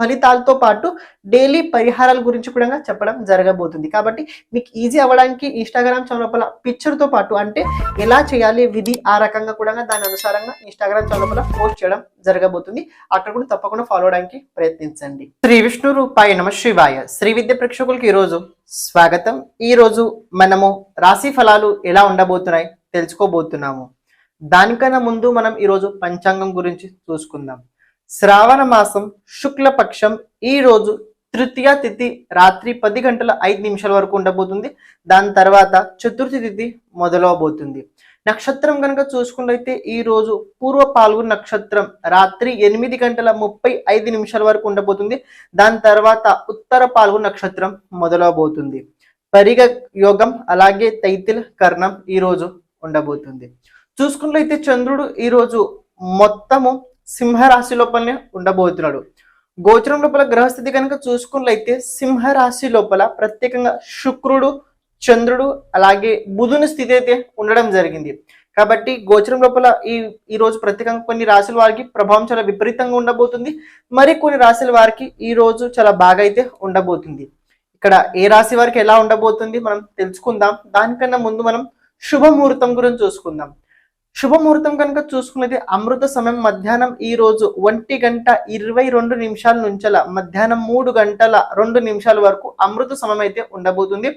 ఫలితాలతో పాటు డైలీ పరిహారాల గురించి కూడా చెప్పడం జరగబోతుంది. కాబట్టి మీకు ఈజీ అవ్వడానికి ఇన్స్టాగ్రామ్ ఛానల్ పిక్చర్తో పాటు అంటే ఎలా చేయాలి విధి ఆ రకంగా కూడా దాని అనుసారంగా ఇన్స్టాగ్రామ్ ఛానల్ పోస్ట్ చేయడం జరగబోతుంది. అక్కడ కూడా తప్పకుండా ఫాలో అవడానికి ప్రయత్నించండి. శ్రీ విష్ణు రూపాయ నమ శివాయ. శ్రీ విద్య ప్రేక్షకులకి ఈరోజు స్వాగతం. ఈ రోజు మనము రాశి ఫలాలు ఎలా ఉండబోతున్నాయి తెలుసుకోబోతున్నాము. దానికన్నా ముందు మనం ఈరోజు పంచాంగం గురించి చూసుకుందాం. శ్రావణ మాసం శుక్లపక్షం ఈ రోజు తృతీయ తిథి రాత్రి పది గంటల ఐదు నిమిషాల వరకు ఉండబోతుంది. దాని తర్వాత చతుర్థి తిథి మొదలవబోతుంది. నక్షత్రం కనుక చూసుకున్నట్లయితే ఈ రోజు పూర్వ పాల్గొన నక్షత్రం రాత్రి ఎనిమిది గంటల ముప్పై ఐదు నిమిషాల వరకు ఉండబోతుంది. దాని తర్వాత ఉత్తర పాల్గు నక్షత్రం మొదలవబోతుంది. పరిగ యోగం అలాగే తైతిల్ కర్ణం ఈరోజు ఉండబోతుంది. చూసుకున్నట్లయితే చంద్రుడు ఈ రోజు మొత్తము సింహరాశి లోపలనే ఉండబోతున్నాడు. గోచరం లోపల గ్రహస్థితి కనుక చూసుకున్నట్లయితే సింహరాశి లోపల ప్రత్యేకంగా శుక్రుడు చంద్రుడు అలాగే బుధుని స్థితి అయితే ఉండడం జరిగింది. కాబట్టి గోచరం లోపల ఈ ఈ రోజు ప్రత్యేకంగా కొన్ని రాశుల వారికి ప్రభావం చాలా విపరీతంగా ఉండబోతుంది. మరి కొన్ని రాశుల వారికి ఈ రోజు చాలా బాగా అయితే ఉండబోతుంది. ఇక్కడ ఏ రాశి వారికి ఎలా ఉండబోతుంది మనం తెలుసుకుందాం. దానికన్నా ముందు మనం శుభముహూర్తం గురించి చూసుకుందాం. శుభముహూర్తం కనుక చూసుకున్నది అమృత సమయం మధ్యాహ్నం ఈ రోజు ఒంటి గంట ఇరవై రెండు నిమిషాల నుంచల మధ్యాహ్నం మూడు గంటల రెండు నిమిషాల వరకు అమృత సమయం అయితే ఉండబోతుంది.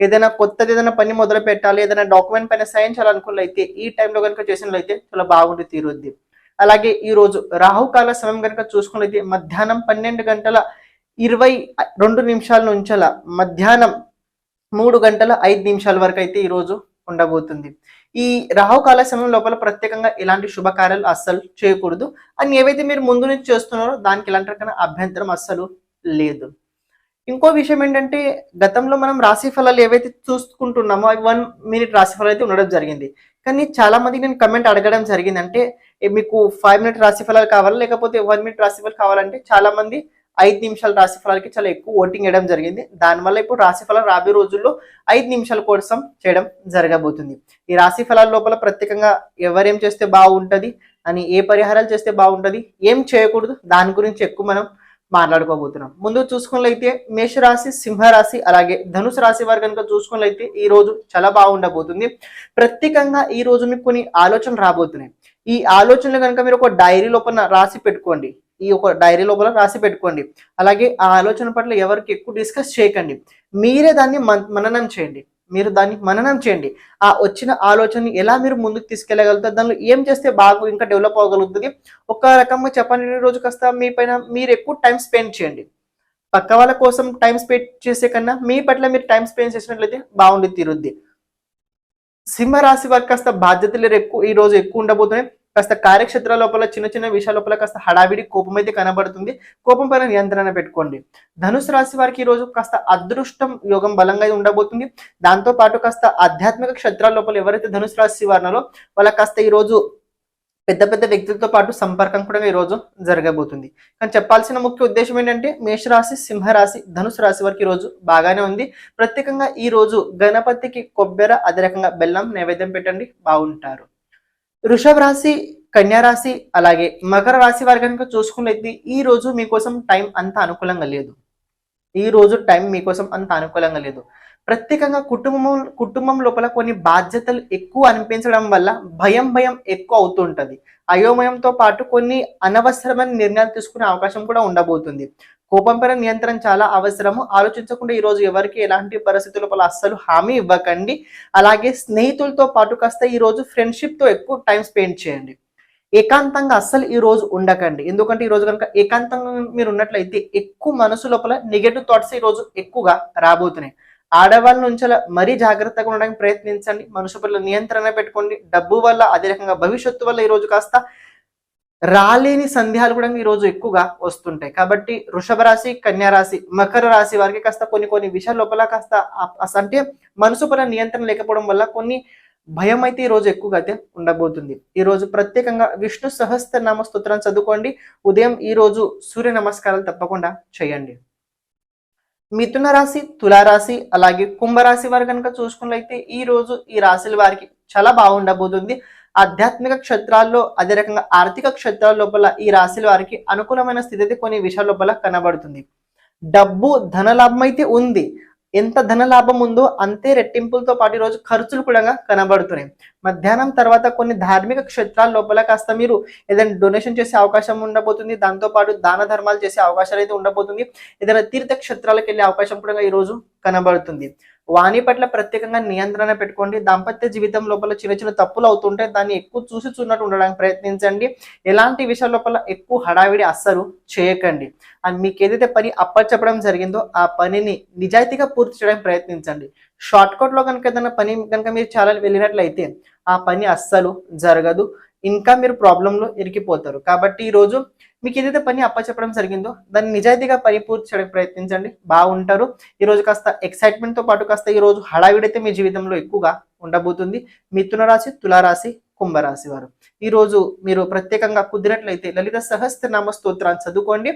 ఏదైనా కొత్తది ఏదైనా పని మొదలు పెట్టాలి ఏదైనా డాక్యుమెంట్ పైన సైన్ చేయాలనుకున్నట్లయితే ఈ టైంలో కనుక చేసినట్లయితే చాలా బాగుండి తీరుద్ది. అలాగే ఈ రోజు రాహుకాల సమయం కనుక చూసుకున్నది మధ్యాహ్నం పన్నెండు గంటల ఇరవై రెండు నిమిషాల నుంచల మధ్యాహ్నం మూడు గంటల ఐదు నిమిషాల వరకు అయితే ఈ రోజు ఉండబోతుంది. ఈ రాహుకాల సమయం లోపల ప్రత్యేకంగా ఇలాంటి శుభకార్యాలు అస్సలు చేయకూడదు. అని ఏవైతే మీరు ముందు నుంచి చేస్తున్నారో దానికి ఎలాంటి రకమైన అభ్యంతరం అస్సలు లేదు. ఇంకో విషయం ఏంటంటే గతంలో మనం రాశి ఫలాలు ఏవైతే చూసుకుంటున్నామో అవి వన్ మినిట్ రాశి ఫలాలు అయితే ఉండడం జరిగింది. కానీ చాలా మందికి నేను కమెంట్ అడగడం జరిగింది. అంటే మీకు ఫైవ్ మినిట్ రాశి ఫలాలు కావాలా? లేకపోతే వన్ మినిట్ రాశి ఫలాలు కావాలంటే చాలా మంది ఐదు నిమిషాల రాశి ఫలాలకి చాలా ఎక్కువ ఓటింగ్ వేయడం జరిగింది. దానివల్ల ఇప్పుడు రాశి ఫలాలు రాబోయే రోజుల్లో ఐదు నిమిషాల కోసం చేయడం జరగబోతుంది. ఈ రాశి ఫలాల లోపల ప్రత్యేకంగా ఎవరేం చేస్తే బాగుంటుంది అని ఏ పరిహారాలు చేస్తే బాగుంటుంది ఏం చేయకూడదు దాని గురించి ఎక్కువ మనం మాట్లాడుకోబోతున్నాం. ముందు చూసుకున్నట్లయితే మేషరాశి సింహరాశి అలాగే ధనుసు రాశి వారు కనుక చూసుకున్నట్లయితే ఈ రోజు చాలా బాగుండబోతుంది. ప్రత్యేకంగా ఈ రోజు మీకు కొన్ని ఆలోచనలు రాబోతున్నాయి. ఈ ఆలోచనలు కనుక మీరు ఒక డైరీ లోపల రాసి పెట్టుకోండి. ఈ ఒక డైరీ లోపల రాసి పెట్టుకోండి. అలాగే ఆ ఆలోచన పట్ల ఎవరికి ఎక్కువ డిస్కస్ చేయకండి. మీరే దాన్ని మననం చేయండి. మీరు దాన్ని మననం చేయండి. ఆ వచ్చిన ఆలోచనని ఎలా మీరు ముందుకు తీసుకెళ్ళగలుగుతారు? దానిలో ఏం చేస్తే బాగా ఇంకా డెవలప్ అవ్వగలుగుతుంది? ఒక రకంగా చెప్పండి ఈ రోజు కాస్త మీ పైన మీరు ఎక్కువ టైం స్పెండ్ చేయండి. పక్క వాళ్ళ కోసం టైం స్పెండ్ చేసే కన్నా మీ పట్ల మీరు టైం స్పెండ్ చేసినట్లయితే బాగుండి తీరుద్ది. సింహరాశి వారికి కాస్త బాధ్యతలు ఎక్కువ ఈ రోజు ఎక్కువ ఉండబోతున్నాయి. కాస్త కార్యక్షేత్ర లోపల చిన్న చిన్న విషయాల లోపల కాస్త హడావిడి కోపం అయితే కనబడుతుంది. కోపం పైన నియంత్రణ పెట్టుకోండి. ధనుసు రాశి వారికి ఈ రోజు కాస్త అదృష్టం యోగం బలంగా ఉండబోతుంది. దాంతో పాటు కాస్త ఆధ్యాత్మిక క్షేత్రాల లోపల ఎవరైతే ధనుసు రాశి వారినలో వాళ్ళకి కాస్త ఈ రోజు పెద్ద పెద్ద వ్యక్తులతో పాటు సంపర్కం కూడా ఈ రోజు జరగబోతుంది. కానీ చెప్పాల్సిన ముఖ్య ఉద్దేశం ఏంటంటే మేషరాశి సింహరాశి ధనుసు రాశి వారికి ఈరోజు రోజు బాగానే ఉంది. ప్రత్యేకంగా ఈ రోజు గణపతికి కొబ్బెర అదే రకంగా బెల్లం నైవేద్యం పెట్టండి. బాగుంటారు. వృషభ రాశి కన్యా రాశి అలాగే మకర రాశి వారి కనుక చూసుకున్నట్లయితే ఈ రోజు మీకోసం టైం అంత అనుకూలంగా లేదు. ఈ రోజు టైం మీకోసం అంత అనుకూలంగా లేదు. ప్రత్యేకంగా కుటుంబం కుటుంబం లోపల కొన్ని బాధ్యతలు ఎక్కువ అనిపించడం వల్ల భయం భయం ఎక్కువ అవుతుంటుంది అయోమయంతో పాటు కొన్ని అనవసరమైన నిర్ణయాలు తీసుకునే అవకాశం కూడా ఉండబోతుంది. కోపం పైన నియంత్రణ చాలా అవసరము. ఆలోచించకుండా ఈ రోజు ఎవరికి ఎలాంటి పరిస్థితుల లోపల అస్సలు హామీ ఇవ్వకండి. అలాగే స్నేహితులతో పాటు కాస్త ఈ రోజు ఫ్రెండ్షిప్తో ఎక్కువ టైం స్పెండ్ చేయండి. ఏకాంతంగా అస్సలు ఈ రోజు ఉండకండి. ఎందుకంటే ఈ రోజు కనుక ఏకాంతంగా మీరు ఉన్నట్లయితే ఎక్కువ మనసు లోపల నెగటివ్ థాట్స్ ఈ రోజు ఎక్కువగా రాబోతున్నాయి. ఆడవాళ్ళ నుంచి మరీ జాగ్రత్తగా ఉండడానికి ప్రయత్నించండి. మనుషు పట్ల నియంత్రణ పెట్టుకోండి. డబ్బు వల్ల అదే రకంగా భవిష్యత్తు వల్ల ఈరోజు కాస్త రాలేని సందేహాలు కూడా ఈ రోజు ఎక్కువగా వస్తుంటాయి. కాబట్టి వృషభ రాశి కన్యా రాశి మకర రాశి వారికి కాస్త కొన్ని కొన్ని విషయాల లోపల కాస్త అంటే మనసు పైన నియంత్రణ లేకపోవడం వల్ల కొన్ని భయం అయితే ఈ రోజు ఎక్కువగా అయితే ఉండబోతుంది. ఈరోజు ప్రత్యేకంగా విష్ణు సహస్రనామ స్తోత్రాన్ని చదువుకోండి. ఉదయం ఈరోజు సూర్య నమస్కారాలు తప్పకుండా చేయండి. మిథున రాశి తులారాశి అలాగే కుంభరాశి వారు కనుక చూసుకున్నట్లయితే ఈ రోజు ఈ రాశుల వారికి చాలా బాగుండబోతుంది. ఆధ్యాత్మిక క్షేత్రాల్లో అదే రకంగా ఆర్థిక క్షేత్రాల లోపల ఈ రాశుల వారికి అనుకూలమైన స్థితి అయితే కొన్ని విషయాల లోపల కనబడుతుంది. డబ్బు ధనలాభం అయితే ఉంది. ఎంత ధనలాభం ఉందో అంతే రెట్టింపులతో పాటు ఈరోజు రోజు ఖర్చులు కూడా కనబడుతున్నాయి. మధ్యాహ్నం తర్వాత కొన్ని ధార్మిక క్షేత్రాల లోపల కాస్త మీరు ఏదైనా డొనేషన్ చేసే అవకాశం ఉండబోతుంది. దాంతో పాటు దాన ధర్మాలు చేసే అవకాశాలు అయితే ఉండబోతుంది. ఏదైనా తీర్థ క్షేత్రాలకు వెళ్ళే అవకాశం కూడా ఈ రోజు కనబడుతుంది. వాణి పట్ల ప్రత్యేకంగా నియంత్రణ పెట్టుకోండి. దాంపత్య జీవితం లోపల చిన్న చిన్న తప్పులు అవుతుంటే దాన్ని ఎక్కువ చూసి చూసినట్టు ఉండడానికి ప్రయత్నించండి. ఎలాంటి విషయాల లోపల ఎక్కువ హడావిడి అస్సలు చేయకండి. అండ్ మీకు ఏదైతే పని అప్పచెప్పడం జరిగిందో ఆ పనిని నిజాయితీగా పూర్తి చేయడానికి ప్రయత్నించండి. షార్ట్ కట్లో కనుక ఏదైనా పని కనుక మీరు చాలా వెళ్ళినట్లయితే ఆ పని అస్సలు జరగదు. ఇంకా మీరు ప్రాబ్లంలో ఇరికిపోతారు. కాబట్టి ఈరోజు మీకు ఏదైతే పని అప్పచెప్పడం జరిగిందో దాన్ని నిజాయితీగా పరిపూర్చడానికి ప్రయత్నించండి. బాగుంటారు. ఈ రోజు కాస్త ఎక్సైట్మెంట్తో పాటు కాస్త ఈ రోజు హడావిడైతే మీ జీవితంలో ఎక్కువగా ఉండబోతుంది. మిథున రాశి తులారాశి కుంభరాశి వారు. ఈరోజు మీరు ప్రత్యేకంగా కుదిరినట్లయితే లలిత సహస్రనామ స్తోత్రాన్ని చదువుకోండి.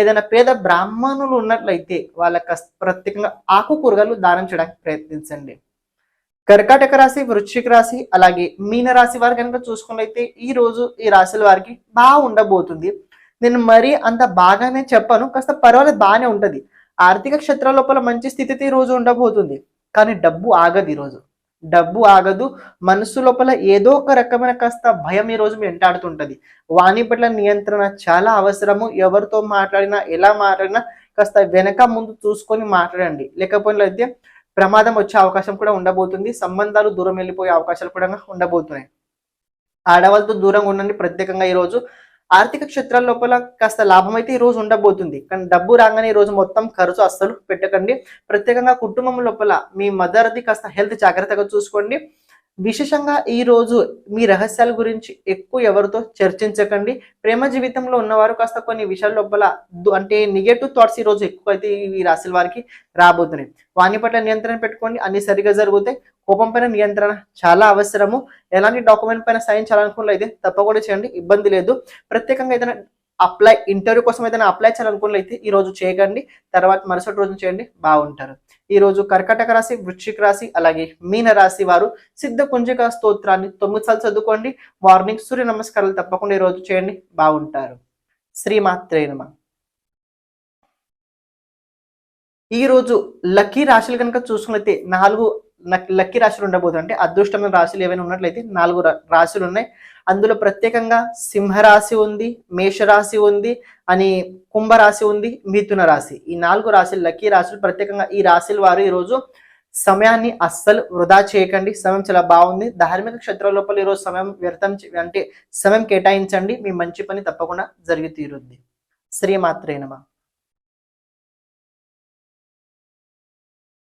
ఏదైనా పేద బ్రాహ్మణులు ఉన్నట్లయితే వాళ్ళ కాస్త ప్రత్యేకంగా ఆకుకూరగాయలు దానం చేయడానికి ప్రయత్నించండి. కర్కాటక రాశి వృశ్చిక రాశి అలాగే మీన రాశి వారు కనుక చూసుకున్నట్లయితే ఈ రోజు ఈ రాశుల వారికి బాగా ఉండబోతుంది. నేను మరీ అంత బాగానే చెప్పను కాస్త పర్వాలేదు బాగానే ఉంటుంది. ఆర్థిక క్షేత్ర లోపల మంచి స్థితి ఈ రోజు ఉండబోతుంది. కానీ డబ్బు ఆగదు ఈ రోజు. డబ్బు ఆగదు మనసు లోపల ఏదో ఒక రకమైన కాస్త భయం ఈ రోజు వెంటాడుతుంటది వాణి పట్ల నియంత్రణ చాలా అవసరము. ఎవరితో మాట్లాడినా ఎలా మాట్లాడినా కాస్త వెనక ముందు చూసుకొని మాట్లాడండి. లేకపోతే ప్రమాదం వచ్చే అవకాశం కూడా ఉండబోతుంది. సంబంధాలు దూరం వెళ్ళిపోయే అవకాశాలు కూడా ఉండబోతున్నాయి. ఆడవాళ్ళతో దూరంగా ఉండండి ప్రత్యేకంగా ఈ రోజు. ఆర్థిక క్షేత్రాల లోపల కాస్త లాభం అయితే ఈ రోజు ఉండబోతుంది. కానీ డబ్బు రాగానే ఈ రోజు మొత్తం ఖర్చు అస్సలు పెట్టకండి. ప్రత్యేకంగా కుటుంబం లోపల మీ మదర్ది కాస్త హెల్త్ జాగ్రత్తగా చూసుకోండి. విశేషంగా ఈరోజు మీ రహస్యాల గురించి ఎక్కువ ఎవరితో చర్చించకండి. ప్రేమ జీవితంలో ఉన్నవారు కాస్త కొన్ని విషయాల లోపల అంటే నెగటివ్ థాట్స్ ఈ రోజు ఎక్కువ అయితే ఈ రాశుల వారికి రాబోతున్నాయి. వాణి పట్ల నియంత్రణ పెట్టుకోండి. అన్ని సరిగా జరిగితే కోపం పైన నియంత్రణ చాలా అవసరము. ఎలాంటి డాక్యుమెంట్ పైన సైన్ చేయాలనుకున్నట్లయితే తప్పకుండా చేయండి. ఇబ్బంది లేదు. ప్రత్యేకంగా ఏదైనా అప్లై ఇంటర్వ్యూ కోసం ఏదైనా అప్లై చేయాలనుకున్నట్లయితే ఈ రోజు చేయకండి తర్వాత మరుసటి రోజు చేయండి బాగుంటారు. ఈ రోజు కర్కటక రాశి వృశ్చిక రాశి అలాగే మీన రాశి వారు సిద్ధ కుంజిక స్తోత్రాన్ని తొమ్మిది సార్లు చదువుకోండి మార్నింగ్ సూర్య నమస్కారాలు తప్పకుండా ఈ రోజు చేయండి బాగుంటారు. శ్రీమాత్రే నమ. ఈ రోజు లక్కీ రాశులు కనుక చూసుకున్నైతే నాలుగు లక్కీ రాశులు ఉండబోతుంది అంటే అదృష్టమైన రాశులు ఏవైనా ఉన్నట్లయితే నాలుగు రాశులు ఉన్నాయి. అందులో ప్రత్యేకంగా సింహరాశి ఉంది మేషరాశి ఉంది అని కుంభరాశి ఉంది మిథున రాశి. ఈ నాలుగు రాశులు లక్కీ రాశులు ప్రత్యేకంగా ఈ రాశుల వారు ఈరోజు సమయాన్ని అస్సలు వృధా చేయకండి. సమయం చాలా బాగుంది. ధార్మిక క్షేత్రాల లోపల ఈరోజు సమయం వ్యర్థం అంటే సమయం కేటాయించండి. మీ మంచి పని తప్పకుండా జరిగి తీరుద్ది శ్రీమాత్రేనమా